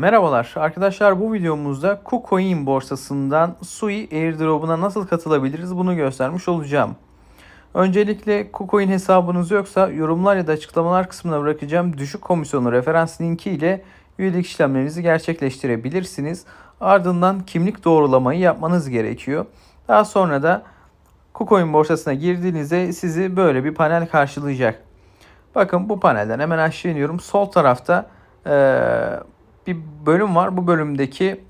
Merhabalar arkadaşlar bu videomuzda KuCoin borsasından Sui airdrop'una nasıl katılabiliriz bunu göstermiş olacağım. Öncelikle KuCoin hesabınız yoksa yorumlar ya da açıklamalar kısmına bırakacağım düşük komisyonlu referans linki ile üyelik işlemlerinizi gerçekleştirebilirsiniz. Ardından kimlik doğrulamayı yapmanız gerekiyor. Daha sonra da KuCoin borsasına girdiğinizde sizi böyle bir panel karşılayacak. Bakın bu panelden hemen aşağı iniyorum. Sol tarafta eee bir bölüm var. Bu bölümdeki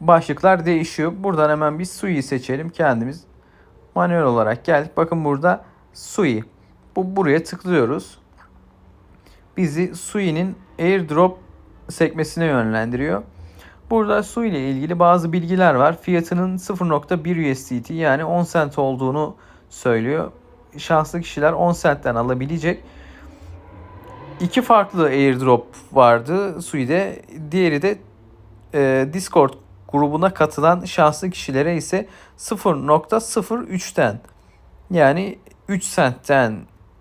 başlıklar değişiyor. Buradan hemen bir Sui seçelim kendimiz. Manuel olarak geldik. Bakın burada Sui. Bu buraya tıklıyoruz. Bizi Sui'nin airdrop sekmesine yönlendiriyor. Burada Sui ile ilgili bazı bilgiler var. Fiyatının 0.1 USDT yani 10 cent olduğunu söylüyor. Şanslı kişiler 10 centten alabilecek iki farklı airdrop vardı Sui'de. Diğeri de e, Discord grubuna katılan şanslı kişilere ise 0.03'ten yani 3 centten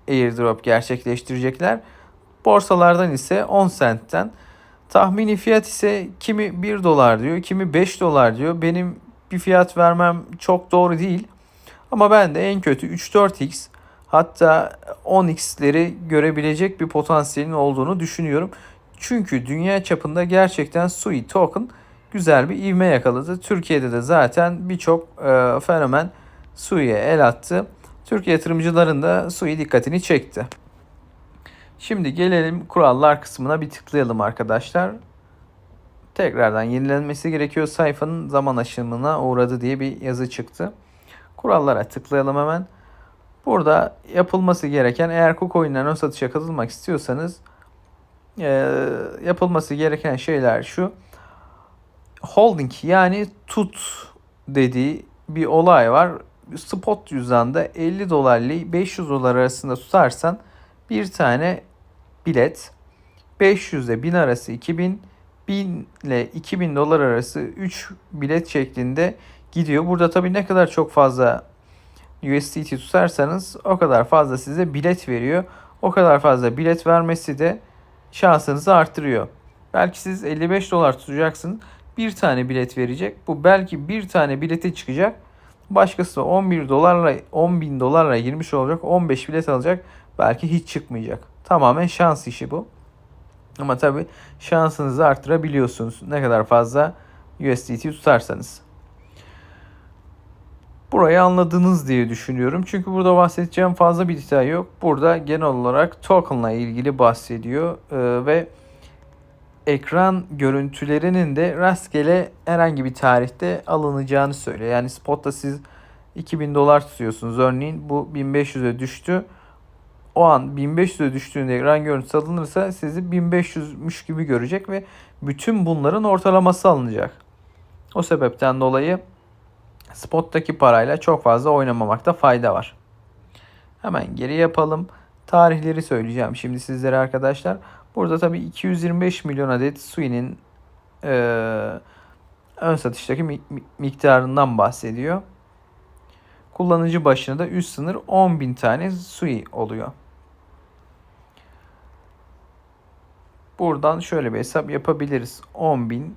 airdrop gerçekleştirecekler. Borsalardan ise 10 centten. Tahmini fiyat ise kimi 1 dolar diyor, kimi 5 dolar diyor. Benim bir fiyat vermem çok doğru değil. Ama ben de en kötü 3-4x hatta 10x'leri görebilecek bir potansiyelin olduğunu düşünüyorum. Çünkü dünya çapında gerçekten Sui token güzel bir ivme yakaladı. Türkiye'de de zaten birçok e, fenomen Sui'ye el attı. Türkiye yatırımcıların da Sui dikkatini çekti. Şimdi gelelim kurallar kısmına bir tıklayalım arkadaşlar. Tekrardan yenilenmesi gerekiyor. Sayfanın zaman aşımına uğradı diye bir yazı çıktı. Kurallara tıklayalım hemen. Burada yapılması gereken eğer KuCoin'den ön satışa katılmak istiyorsanız e, yapılması gereken şeyler şu. Holding yani tut dediği bir olay var. Spot cüzdanda 50 dolar ile 500 dolar arasında tutarsan bir tane bilet 500 ile 1000 arası 2000 1000 ile 2000 dolar arası 3 bilet şeklinde gidiyor. Burada tabii ne kadar çok fazla USDT tutarsanız o kadar fazla size bilet veriyor. O kadar fazla bilet vermesi de şansınızı arttırıyor. Belki siz 55 dolar tutacaksın. Bir tane bilet verecek. Bu belki bir tane bilete çıkacak. Başkası da 11 dolarla 10 bin dolarla girmiş olacak. 15 bilet alacak. Belki hiç çıkmayacak. Tamamen şans işi bu. Ama tabi şansınızı arttırabiliyorsunuz. Ne kadar fazla USDT tutarsanız. Burayı anladınız diye düşünüyorum. Çünkü burada bahsedeceğim fazla bir detay yok. Burada genel olarak token'la ilgili bahsediyor ee, ve ekran görüntülerinin de rastgele herhangi bir tarihte alınacağını söylüyor. Yani spotta siz 2000 dolar tutuyorsunuz. Örneğin bu 1500'e düştü. O an 1500'e düştüğünde ekran görüntüsü alınırsa sizi 1500'müş gibi görecek ve bütün bunların ortalaması alınacak. O sebepten dolayı Spot'taki parayla çok fazla oynamamakta fayda var. Hemen geri yapalım. Tarihleri söyleyeceğim şimdi sizlere arkadaşlar. Burada tabi 225 milyon adet Sui'nin e, ön satıştaki mi, miktarından bahsediyor. Kullanıcı başına da üst sınır 10 bin tane Sui oluyor. Buradan şöyle bir hesap yapabiliriz. 10 bin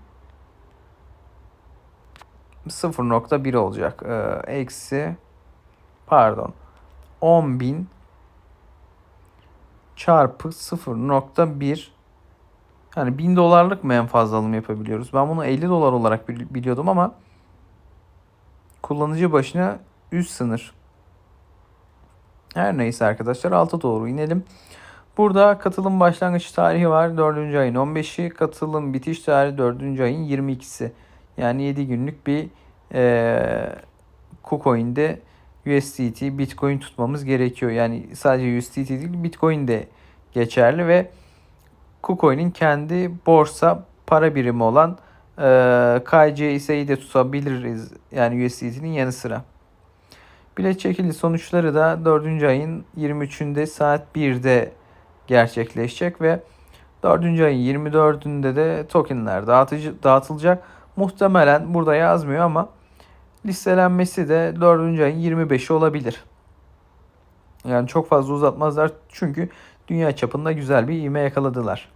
0.1 olacak. Ee, eksi pardon 10.000 çarpı 0.1 yani 1000 dolarlık mı en fazla alım yapabiliyoruz? Ben bunu 50 dolar olarak biliyordum ama kullanıcı başına üst sınır. Her neyse arkadaşlar alta doğru inelim. Burada katılım başlangıç tarihi var. 4. ayın 15'i. Katılım bitiş tarihi 4. ayın 22'si. Yani 7 günlük bir e, KuCoin'de USDT, Bitcoin tutmamız gerekiyor. Yani sadece USDT değil Bitcoin de geçerli ve KuCoin'in kendi borsa para birimi olan e, KCS'yi de tutabiliriz. Yani USDT'nin yanı sıra. Bilet çekildi sonuçları da 4. ayın 23'ünde saat 1'de gerçekleşecek ve 4. ayın 24'ünde de tokenler dağıtıcı, dağıtılacak. Muhtemelen burada yazmıyor ama listelenmesi de 4. ayın 25'i olabilir. Yani çok fazla uzatmazlar çünkü dünya çapında güzel bir ivme yakaladılar.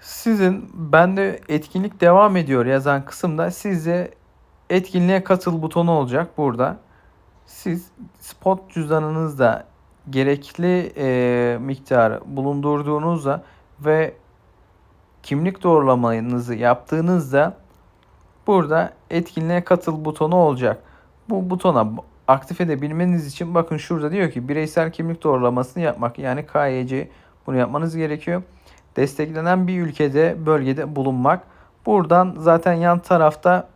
Sizin bende etkinlik devam ediyor yazan kısımda size etkinliğe katıl butonu olacak burada. Siz spot cüzdanınızda gerekli e, miktarı bulundurduğunuzda ve kimlik doğrulamanızı yaptığınızda burada etkinliğe katıl butonu olacak. Bu butona aktif edebilmeniz için bakın şurada diyor ki bireysel kimlik doğrulamasını yapmak yani KYC bunu yapmanız gerekiyor. Desteklenen bir ülkede bölgede bulunmak. Buradan zaten yan tarafta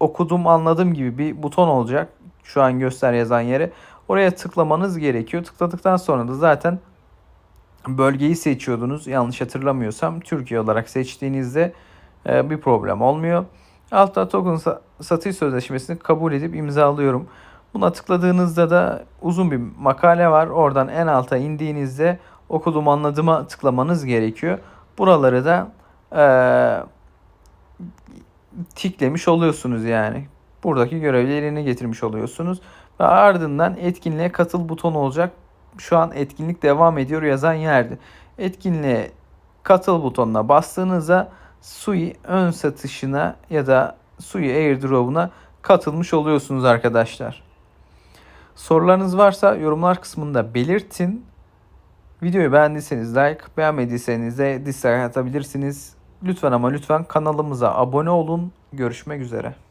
okudum anladım gibi bir buton olacak. Şu an göster yazan yere. Oraya tıklamanız gerekiyor. Tıkladıktan sonra da zaten bölgeyi seçiyordunuz. Yanlış hatırlamıyorsam Türkiye olarak seçtiğinizde e, bir problem olmuyor. Altta token sa- satış sözleşmesini kabul edip imzalıyorum. Buna tıkladığınızda da uzun bir makale var. Oradan en alta indiğinizde okudum anladıma tıklamanız gerekiyor. Buraları da eee tiklemiş oluyorsunuz yani. Buradaki görevleri yerine getirmiş oluyorsunuz. Ve ardından etkinliğe katıl butonu olacak. Şu an etkinlik devam ediyor yazan yerde. Etkinliğe katıl butonuna bastığınızda Sui ön satışına ya da Sui airdrop'una katılmış oluyorsunuz arkadaşlar. Sorularınız varsa yorumlar kısmında belirtin. Videoyu beğendiyseniz like, beğenmediyseniz de dislike atabilirsiniz. Lütfen ama lütfen kanalımıza abone olun. Görüşmek üzere.